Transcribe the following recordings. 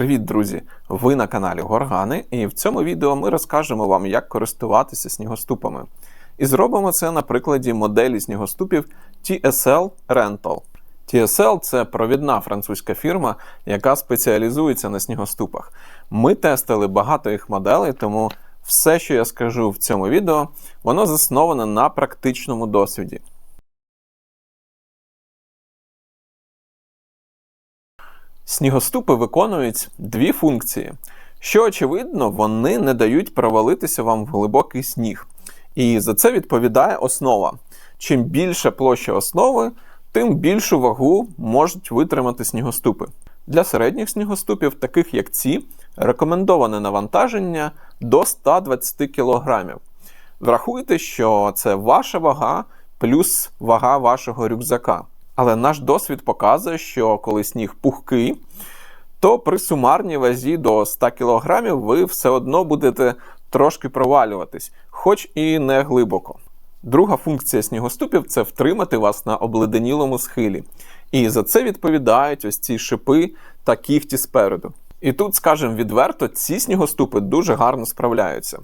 Привіт, друзі! Ви на каналі Горгани, і в цьому відео ми розкажемо вам, як користуватися снігоступами. І зробимо це на прикладі моделі снігоступів TSL Rental. TSL це провідна французька фірма, яка спеціалізується на снігоступах. Ми тестили багато їх моделей, тому все, що я скажу в цьому відео, воно засноване на практичному досвіді. Снігоступи виконують дві функції. Що очевидно, вони не дають провалитися вам в глибокий сніг. І за це відповідає основа. Чим більша площа основи, тим більшу вагу можуть витримати снігоступи. Для середніх снігоступів, таких як ці, рекомендоване навантаження до 120 кг. Врахуйте, що це ваша вага плюс вага вашого рюкзака. Але наш досвід показує, що коли сніг пухкий, то при сумарній вазі до 100 кг ви все одно будете трошки провалюватись, хоч і не глибоко. Друга функція снігоступів це втримати вас на обледенілому схилі. І за це відповідають ось ці шипи та кіхті спереду. І тут, скажемо відверто, ці снігоступи дуже гарно справляються.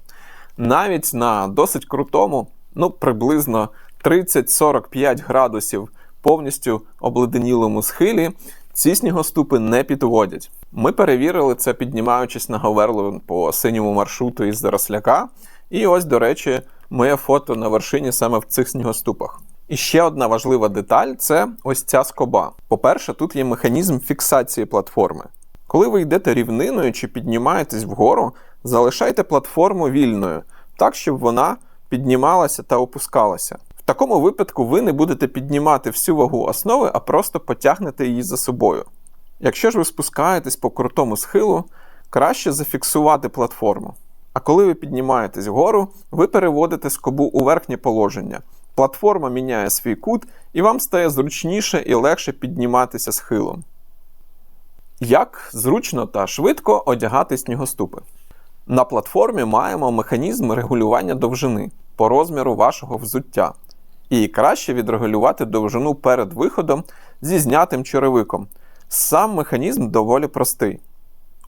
Навіть на досить крутому, ну приблизно 30-45 градусів повністю обледенілому схилі, ці снігоступи не підводять. Ми перевірили це, піднімаючись на Говерлу по синьому маршруту із Заросляка. І ось, до речі, моє фото на вершині саме в цих снігоступах. І ще одна важлива деталь це ось ця скоба. По-перше, тут є механізм фіксації платформи. Коли ви йдете рівниною чи піднімаєтесь вгору, залишайте платформу вільною, так, щоб вона піднімалася та опускалася. Такому випадку ви не будете піднімати всю вагу основи, а просто потягнете її за собою. Якщо ж ви спускаєтесь по крутому схилу, краще зафіксувати платформу. А коли ви піднімаєтесь вгору, ви переводите скобу у верхнє положення. Платформа міняє свій кут, і вам стає зручніше і легше підніматися схилом. Як зручно та швидко одягати снігоступи? На платформі маємо механізм регулювання довжини по розміру вашого взуття. І краще відрегулювати довжину перед виходом зі знятим черевиком. Сам механізм доволі простий.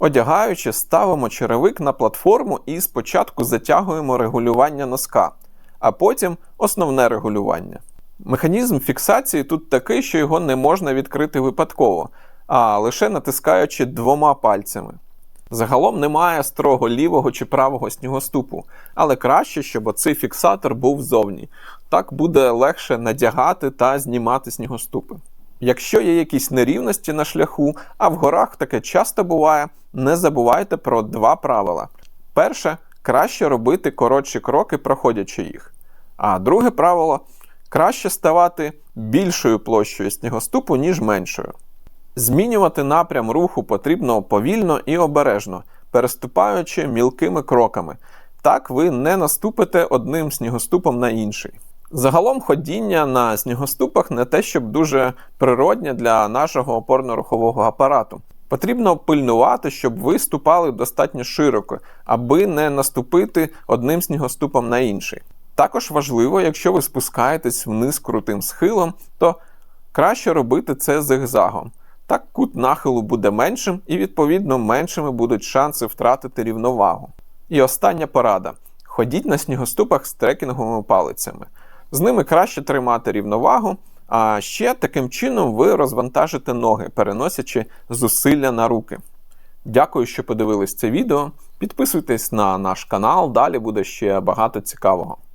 Одягаючи, ставимо черевик на платформу і спочатку затягуємо регулювання носка, а потім основне регулювання. Механізм фіксації тут такий, що його не можна відкрити випадково, а лише натискаючи двома пальцями. Загалом немає строго лівого чи правого снігоступу, але краще, щоб оцей фіксатор був ззовні. Так буде легше надягати та знімати снігоступи. Якщо є якісь нерівності на шляху, а в горах таке часто буває, не забувайте про два правила. Перше, краще робити коротші кроки, проходячи їх. А друге правило краще ставати більшою площею снігоступу, ніж меншою. Змінювати напрям руху потрібно повільно і обережно, переступаючи мілкими кроками. Так ви не наступите одним снігоступом на інший. Загалом ходіння на снігоступах не те, щоб дуже природнє для нашого опорно-рухового апарату. Потрібно пильнувати, щоб ви ступали достатньо широко, аби не наступити одним снігоступом на інший. Також важливо, якщо ви спускаєтесь вниз крутим схилом, то краще робити це зигзагом. Так кут нахилу буде меншим і, відповідно, меншими будуть шанси втратити рівновагу. І остання порада: ходіть на снігоступах з трекінговими палицями. З ними краще тримати рівновагу, а ще таким чином ви розвантажите ноги, переносячи зусилля на руки. Дякую, що подивились це відео. Підписуйтесь на наш канал, далі буде ще багато цікавого.